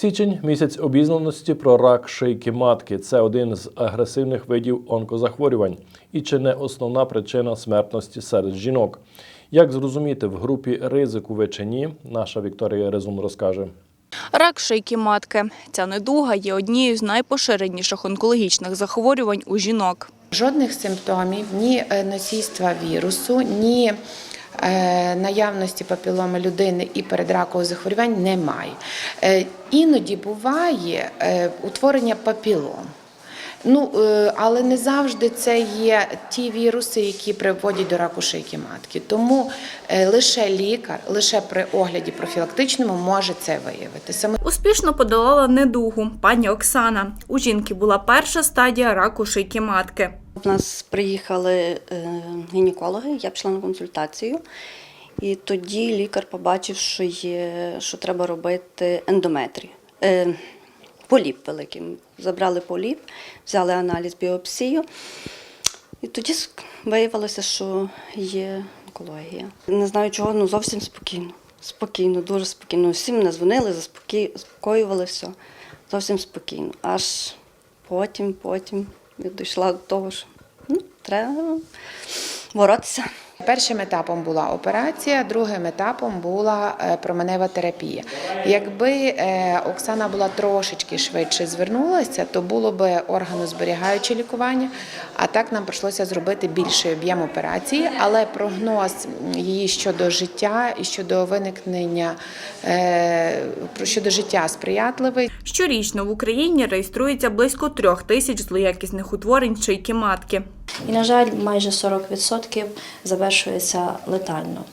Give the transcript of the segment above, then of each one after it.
Січень місяць обізнаності про рак шийки матки. Це один з агресивних видів онкозахворювань і чи не основна причина смертності серед жінок. Як зрозуміти, в групі ризику ви чи ні, наша Вікторія Резун розкаже. Рак шийки матки. Ця недуга є однією з найпоширеніших онкологічних захворювань у жінок. Жодних симптомів, ні е, носійства вірусу, ні наявності папіломи людини і передракових захворювань немає. Е, Іноді буває е, утворення папілом. Ну, е, але не завжди це є ті віруси, які приводять до раку шийки матки. Тому е, лише лікар, лише при огляді профілактичному може це виявити. Саме Успішно подолала недугу пані Оксана. У жінки була перша стадія раку шийки матки. У нас приїхали е, гінекологи, я пішла на консультацію, і тоді лікар побачив, що є, що треба робити ендометрію. Е, поліп великий. Забрали поліп, взяли аналіз біопсію. І тоді виявилося, що є онкологія. Не знаю чого, ну зовсім спокійно. Спокійно, дуже спокійно. Всі мене дзвонили, заспокоювали все. Зовсім спокійно. Аж потім, потім я дійшла до того, що ну, треба боротися. Першим етапом була операція, другим етапом була е, променева терапія. Якби е, Оксана була трошечки швидше звернулася, то було б органозберігаюче лікування. А так нам прийшлося зробити більший об'єм операції, але прогноз її щодо життя і щодо виникнення е, щодо життя сприятливий. Щорічно в Україні реєструється близько трьох тисяч злоякісних утворень шийки матки. І, на жаль, майже 40% завершується летально.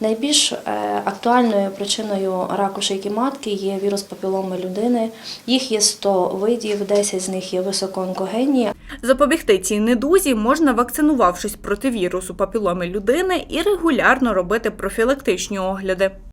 Найбільш е, актуальною причиною раку шийки матки є вірус папіломи людини. Їх є 100 видів, 10 з них є високоонкогенні, Запобігти цій недузі можна вакцинувавшись проти вірусу папіломи людини і регулярно робити профілактичні огляди.